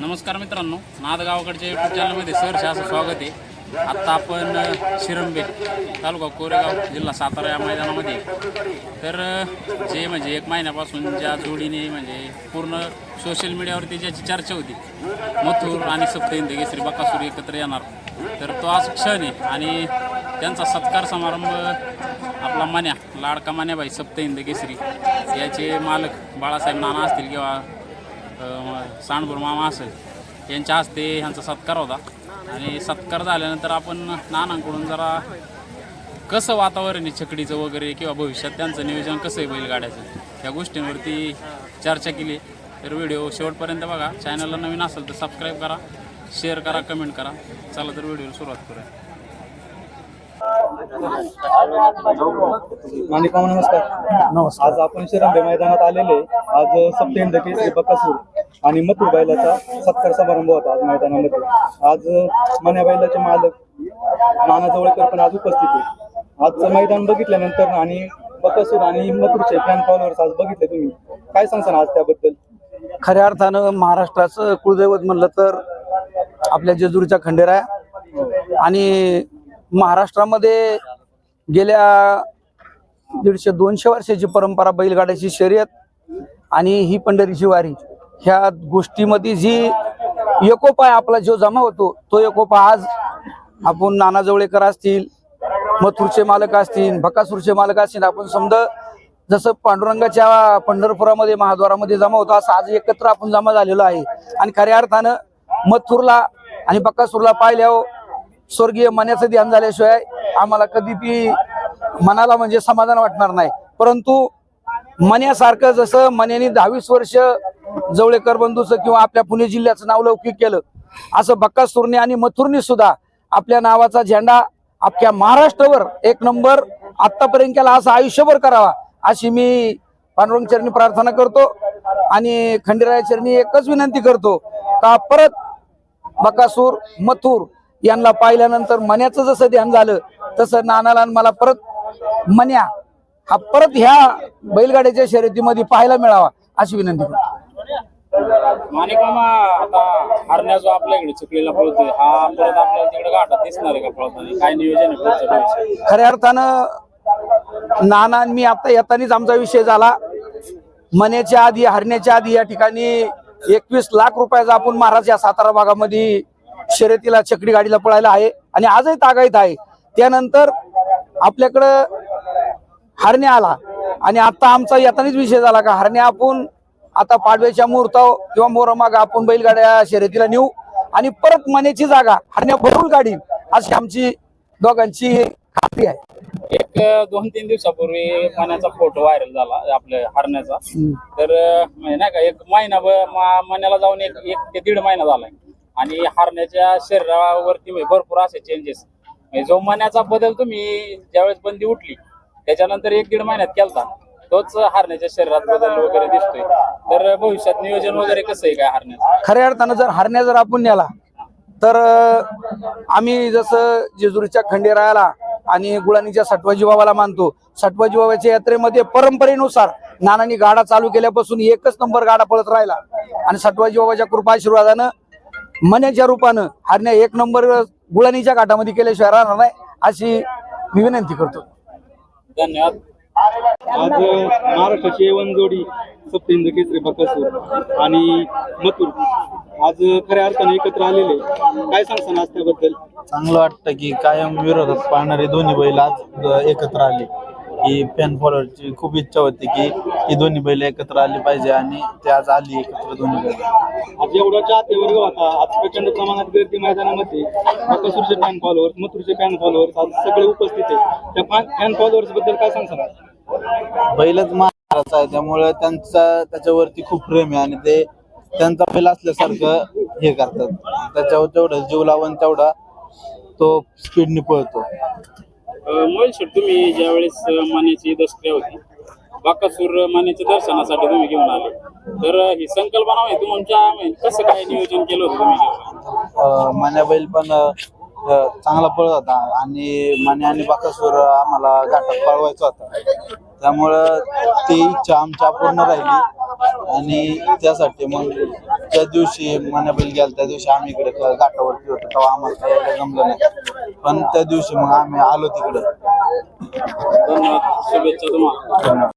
नमस्कार मित्रांनो नाद गावाकडच्या युट्यूब चॅनलमध्ये सहर्ष असं स्वागत आहे. आत्ता आपण शिरंबे तालुका कोरेगाव जिल्हा सातारा या मैदानामध्ये तर जे म्हणजे एक महिन्यापासून ज्या जोडीने म्हणजे पूर्ण सोशल मीडियावरती ज्याची चर्चा होती मथुर आणि सप्तहिंद केसरी बकासूर एकत्र येणार. तर तो आज क्षण आहे आणि त्यांचा सत्कार समारंभ आपला मान्या लाडका मान्याबाई सप्तहिंद केसरी याचे मालक बाळासाहेब नाना असतील किंवा सांडभर मामा असेल. यांच्या हस्ते ह्यांचा सत्कार होता. आणि सत्कार झाल्यानंतर आपण नानांकडून जरा कसं वातावरण आहे छकडीचं वगैरे किंवा भविष्यात त्यांचं नियोजन कसं आहे बैलगाड्याचं? या गोष्टींवरती चर्चा केली. तर व्हिडिओ शेवटपर्यंत बघा. चॅनलला नवीन असेल तर सबस्क्राईब करा शेअर करा कमेंट करा. चला तर व्हिडिओला सुरुवात करूया. माणिका नमस्कार. नमस्कार आज आपण शिरंबे मैदानात आलेले आज सप्तेंद्र केसरी बकासूर आणि मथुर बैलाचा सत्कार समारंभ होता आज मैदानामध्ये. आज मन्या बैलाचे मालक नाना जवळकर पण आज उपस्थित आहे आजचं मैदान बघितल्यानंतर आणि बकासूर आणि मथुरचे फॅन फॉलोअर्स आज बघितले तुम्ही. काय सांगसान आज त्याबद्दल? खऱ्या अर्थानं महाराष्ट्राचं कुलदैवत म्हणलं तर आपल्या जेजुरीच्या खंडेराया आणि महाराष्ट्रामध्ये गेल्या दीडशे दोनशे वर्षाची परंपरा बैलगाड्याची शर्यत आणि ही पंढरीची वारी ह्या गोष्टीमध्ये जी एकोपा आपला जो जमा होतो तो एकोपा आज आपण नाना जवळेकर असतील मथुरचे मालक असतील भकासूरचे मालक असतील आपण समजा जसं पांडुरंगाच्या पंढरपुरामध्ये महाद्वारामध्ये जमा होतो असं आज एकत्र आपण जमा झालेलो आहे. आणि खऱ्या अर्थानं मथुरला आणि बकासूरला पाहिल्यावर स्वर्गीय मनाचं ध्यान झाल्याशिवाय आम्हाला कधीपी मनाला म्हणजे समाधान वाटणार नाही. परंतु मन्यासारखं जसं मन्याने दहावीस वर्ष जवळेकर बंधूचं किंवा आपल्या पुणे जिल्ह्याचं नाव लौकिक केलं असं बक्कासूरने आणि मथुरने सुद्धा आपल्या नावाचा झेंडा आपल्या महाराष्ट्रावर एक नंबर आत्तापर्यंत केला असं आयुष्यभर करावा अशी मी पांडुरंग चरणी प्रार्थना करतो आणि खंडेराया चरणी एकच विनंती करतो का परत बकासूर मथुर यांना पाहिल्यानंतर मन्याचं जसं ध्यान झालं तसं नानाला मला परत मन्या हा परत ह्या बैलगाड्याच्या शर्यतीमध्ये पाहायला मिळावा अशी विनंती करतो. माणिक मामा आता हरण्या जो आपल्याकडे चुकलेला पळतोय हा परत आपल्याला तिकडे गाठात दिसणार आहे का पळताना? काय नियोजन आहे पुढचं भविष्यात? खऱ्या अर्थानं नाना मी आता येतानीच आमचा विषय झाला. मण्याच्या आधी हरण्याच्या आधी या ठिकाणी एकवीस लाख रुपयाचा आपण महाराज या सातारा भागामध्ये शर्यतीला चकडी गाडीला पळायला आहे आणि आजही तागायत आहे. त्यानंतर आपल्याकडं हरण्या आला. आणि आता आमचा येतानीच विषय झाला का हरण्या आपण आता पाडव्याच्या मुहूर्ताव किंवा मोरमाग आपण बैलगाड्या शर्यतीला नेऊ. आणि परत मण्याची जागा हरण्या भरून काढीन अशी आमची दोघांची खात्री आहे. एक दोन तीन दिवसापूर्वी पाण्याचा फोटो व्हायरल झाला आपल्या हरण्याचा. तर म्हणजे नाही का एक महिना मण्याला जाऊन एक एक ते दीड महिना झालाय. आणि हरण्याच्या शरीरावरती म्हणजे भरपूर असे चेंजेस म्हणजे जो मनाचा बदल तुम्ही ज्यावेळेस बंदी उठली त्याच्यानंतर एक दीड महिन्यात केलता तोच हारण्याच्या शरीरात बदल वगैरे दिसतोय. तर भविष्यात नियोजन वगैरे कसं आहे काय हरण्याचं? खऱ्या अर्थानं जर हारण्या जर आपण नेला तर आम्ही जसं जेजुरीच्या खंडेरायाला आणि गुळाणीच्या सटवाजी बाबाला मानतो. सटवाजी बाबाच्या यात्रेमध्ये परंपरेनुसार नानांनी गाडा चालू केल्यापासून एकच नंबर गाडा पळत राहिला. आणि सटवाजी बाबाच्या कृपा आशीर्वादानं मण्याच्या रूपानं हरण्या एक नंबर गुळाणीच्या घाटामध्ये केल्याशिवाय राहणार नाही अशी मी विनंती करतो. धन्यवाद. आज महाराष्ट्राची एवन जोडी सप्तेंद्र केसरी बकासूर आणि मथुर आज खऱ्या अर्थाने एकत्र आलेले काय सांगसान आज त्याबद्दल? चांगलं वाटतं की कायम विरोधात पाळणारे दोन्ही बैल आज एकत्र आले. ही फॅन फॉलोअरची खूप इच्छा होती की ही दोन्ही बैल एकत्र आली पाहिजे आणि ते आज आली एकत्र दोन्ही बैल. आज एवढा चाहते वर्ग होता. आज प्रचंड प्रमाणात गर्दी मैदानामध्ये. बकासूरचे फॅन फॉलोअर्स मथुरचे फॅन फॉलोअर्स आज सगळे उपस्थित आहे त्या फॅन फॉलोअर्सबद्दल काय आज? बैलच महाराष्ट्राचा आहे. त्यामुळे त्यांचा त्याच्यावरती खूप प्रेम आहे आणि ते त्यांचा बैल असल्यासारखं हे करतात. त्याच्यावर तेवढं जीव लावून तेवढा तो स्पीडने पळतो. मोहित शेट तुम्ही ज्यावेळेस मान्याची दशक्रिया होती बाकासूर मान्याच्या दर्शनासाठी तुम्ही घेऊन आले. तर ही संकल्पना माहिती तुमच्या म्हणजे कसं काय नियोजन केलं होतं तुम्ही घेऊन मान्या बैल पण चांगला पळत होता. आणि मान्या आणि बाकासूर आम्हाला घाटात पळवायचा होता. त्यामुळं ती इच्छा आमच्या पूर्ण राहिली. आणि त्यासाठी मग ज्या दिवशी मनाबैल गेला त्या दिवशी आम्ही इकडे घाटावरती होतो तेव्हा आम्हाला काही यायला जमलं नाही. पण त्या दिवशी मग आम्ही आलो तिकडे. धन्यवाद. शुभेच्छा तुम्हाला.